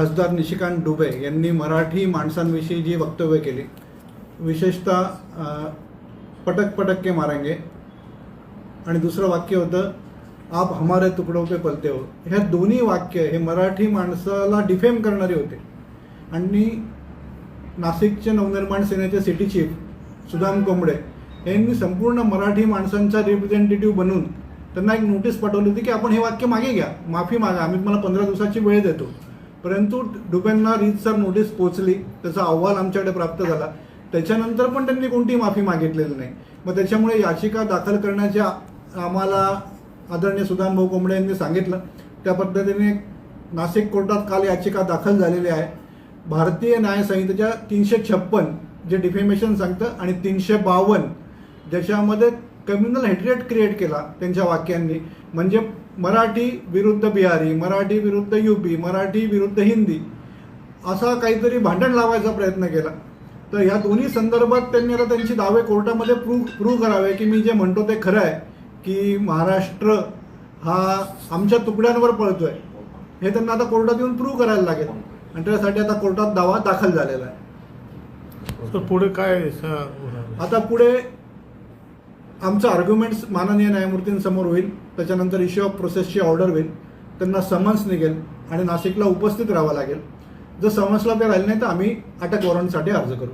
खासदार निशिकांत डुबे यांनी मराठी माणसांविषयी जी वक्तव्य केली विशेषतः पटक पटक के मारेंगे आणि दुसरं वाक्य होतं आप हमारे तुकडो पे पलते हो. ह्या दोन्ही वाक्य हे मराठी माणसाला डिफेम करणारे होते. आणि नाशिकचे नवनिर्माण सेनेचे सिटी चीफ सुदाम कोंबडे यांनी संपूर्ण मराठी माणसांचा रिप्रेझेंटेटिव्ह बनून त्यांना एक नोटीस पाठवली होती की आपण हे वाक्य मागे घ्या माफी मागा आम्ही तुम्हाला पंधरा दिवसाची वेळ देतो. परंतु डुबेंना रीतसर नोटीस पोचली त्याचा अहवाल आमच्याकडे प्राप्त झाला. त्याच्यानंतर पण त्यांनी कोणतीही माफी मागितलेली नाही. मग त्याच्यामुळे याचिका दाखल करण्याच्या आम्हाला आदरणीय सुदाम भाऊ कोंबडे यांनी सांगितलं. त्या पद्धतीने नाशिक कोर्टात काल याचिका दाखल झालेली आहे. भारतीय न्याय संहितेच्या तीनशे छप्पन जे डिफेमेशन सांगतं आणि तीनशे बावन्न ज्याच्यामध्ये कम्युनल हेट्रेट क्रिएट केला त्यांच्या वाक्यांनी. म्हणजे मराठी विरुद्ध बिहारी मराठी विरुद्ध युपी मराठी विरुद्ध हिंदी असा काहीतरी भांडण लावायचा प्रयत्न केला. तर या दोन्ही संदर्भात त्यांनी आता त्यांची दावे कोर्टामध्ये प्रूव्ह प्रूव्ह करावे की मी जे म्हणतो ते खरं आहे की महाराष्ट्र हा आमच्या तुकड्यांवर पळतोय. हे त्यांना आता कोर्टात येऊन प्रूव्ह करायला लागेल. आणि त्यासाठी आता कोर्टात दावा दाखल झालेला आहे. तर पुढे काय? आता पुढे आमचं आर्ग्युमेंट्स माननीय न्यायमूर्तींसमोर होईल. त्याच्यानंतर इश्यू ऑफ प्रोसेसची ऑर्डर होईल. त्यांना समन्स निघेल आणि नाशिकला उपस्थित राहावं लागेल. जर समन्सला ते राहिले नाही तर आम्ही अटक वॉरंटसाठी अर्ज करू.